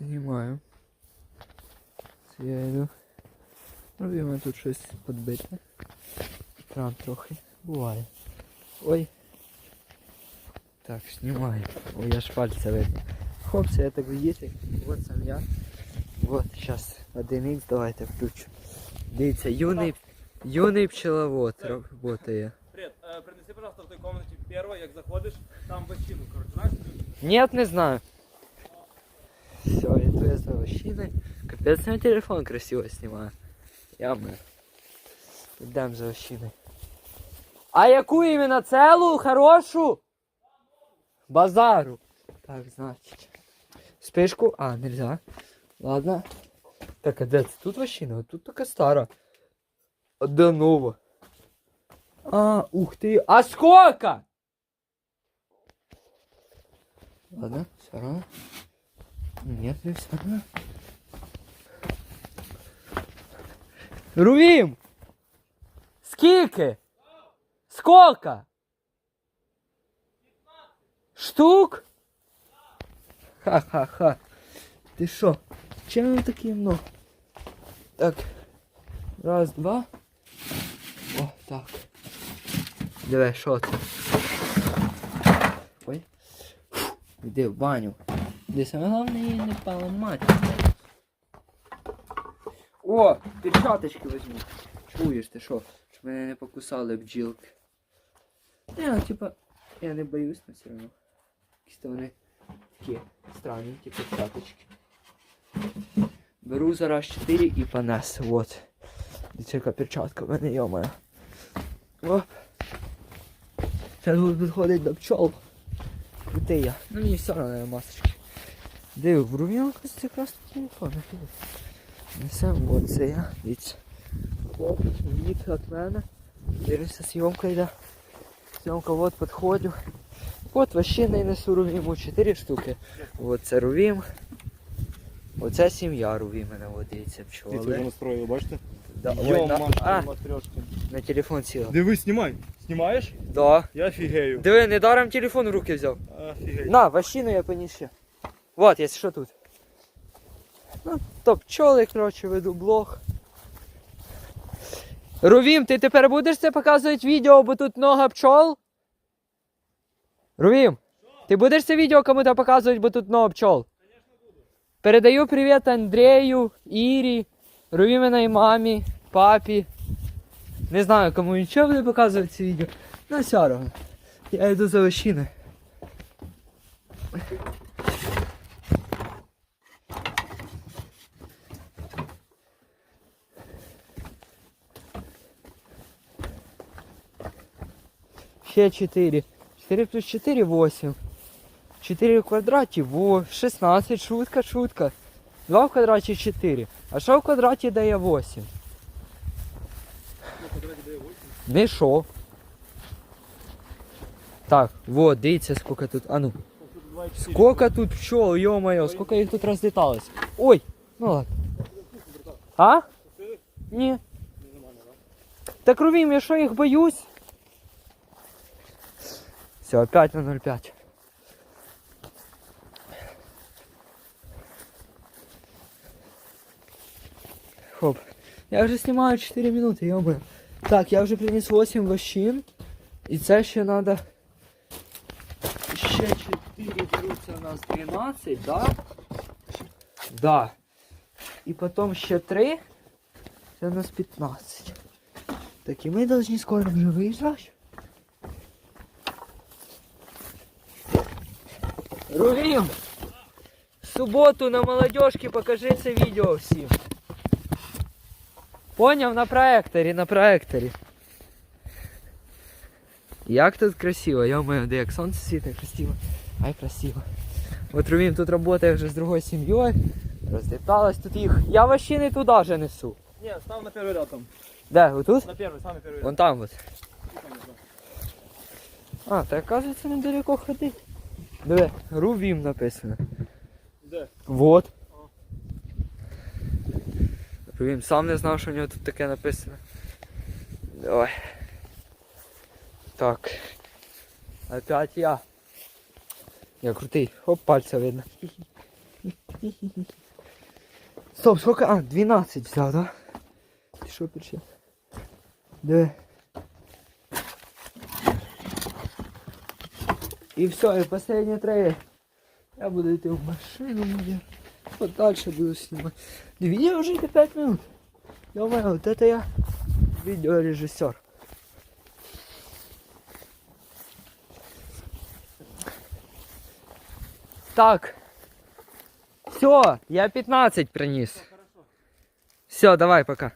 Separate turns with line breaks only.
Знімаю. Це я йду. Робимо тут щось підбите. Там трохи. Буває. Ой. Так, знімаю. Ой, аж пальця видно. Хлопці, я так видите. Вот сам я. Вот, сейчас 1х давайте включу. Дивіться, юний, юний пчеловод работає.
Привет, э, принеси, пожалуйста, в той комнате первой, як заходиш, там вощину, короче, знаєш?
Нет, не знаю. Вощиной. Капец, на телефон красиво снимаю. Я мы. Идем за вощиной. А яку именно целую, хорошую? Базару. Так, значит. Спишку? А, нельзя. Ладно. Так, а де це? Тут вощина? Тут така стара. А де нова? А, ух ты. А сколько? Ладно, все равно. Нет, не все равно. Рувім! Скільки? Сколько? Штук? Ха-ха-ха. Ти що? Чим ви такі много? Так. Раз, два. О, так. Диви, що це? Ой. Іди в баню. Де саме головне її не поламати. О, перчаточки візьму. Чуєш ти що? Щоб мене не покусали бджілки. Не, ну типа, я не боюсь, но все одно. Якісь вони такі странненькі перчаточки. Беру зараз 4 і понес. Вот. Яка перчатка в мене, йомаю. Оп. Зараз буду підходити до пчол. Крутий я. Ну мені все одно масочки. Диви, в рум'янку це якраз телефон. Несем оце я. Дивіться. Від від мене. Дивимося, зйомка йде. Зйомка, от підходжу. От вообще не несу рувіму 4 штуки. От це рувім. Оце сім'я рувімена, от дивіться,
Дивіться, вже
пчоли.
настроїли, бачите?
Да, ой, на, а, на телефон сіла.
Дивись, знімай. Знімаєш?
Да.
Я офігею.
Диви, недаром телефон в руки взяв.
Офігею.
На, вощину я поніс ще. Вот, якщо що тут. Ну, то пчоли, коротше, веду блог. Рувім, ти тепер будеш це показувати відео, бо тут много пчол? Рувім, ти будеш це відео кому-то показувати, бо тут много пчол? Передаю привіт Андрею, Ірі, Рувіминої мамі, папі. Не знаю, кому нічого буде показувати це відео. Ну, все. Я йду за вощиною. Ще 4. 4 плюс 4 8. 4 в квадраті во 16. Шутка, шутка. 2 в квадраті 4. А що в квадраті дає 8? Не що? Так, вот, дивіться, скільки тут. А ну. Сколько тут пчел, ё-моё, сколько их тут разлеталось. Ой, ну ладно. А? Ні. Так Рувім, я що їх боюсь? Все, опять на 0,5. Хоп. Я вже знімаю 4 минути, йома. Так, я вже приніс 8 вощин. І це ще треба. Ще 4 беруться у нас 12, да? Да. І потім ще 3. Це у нас 15. Так, і ми повинні скоро вже виїжджати. Рувім! В суботу на молодежке покажи це відео всім. Поняв? На проекторі, на проекторі. Як тут красиво, ё-моё, де як сонце світить красиво. Ай, красиво. От Рувім тут працює вже з другою сім'єю. Розліталась тут їх. Я вообще не туди вже несу.
Ні, став на перший ряд там.
Де, отут?
На перший, самый перший ряд.
Вон там вот. А, так оказывается недалеко ходить. Диви, Рувім написано.
Де?
Вот. Рувім сам не знав, що у нього тут таке написано. Давай. Так. Опять я. Я крутий. Оп, пальця видно. Стоп, сколько? А, 12 взял, да? Ты что, перчат? Да. И все, и последние три. Я буду идти в машину, наверное. Вот дальше буду снимать. Видео уже 5 минут. ё вот это я видеорежиссер. Так. Все, я 15 приніс. Все, давай, пока.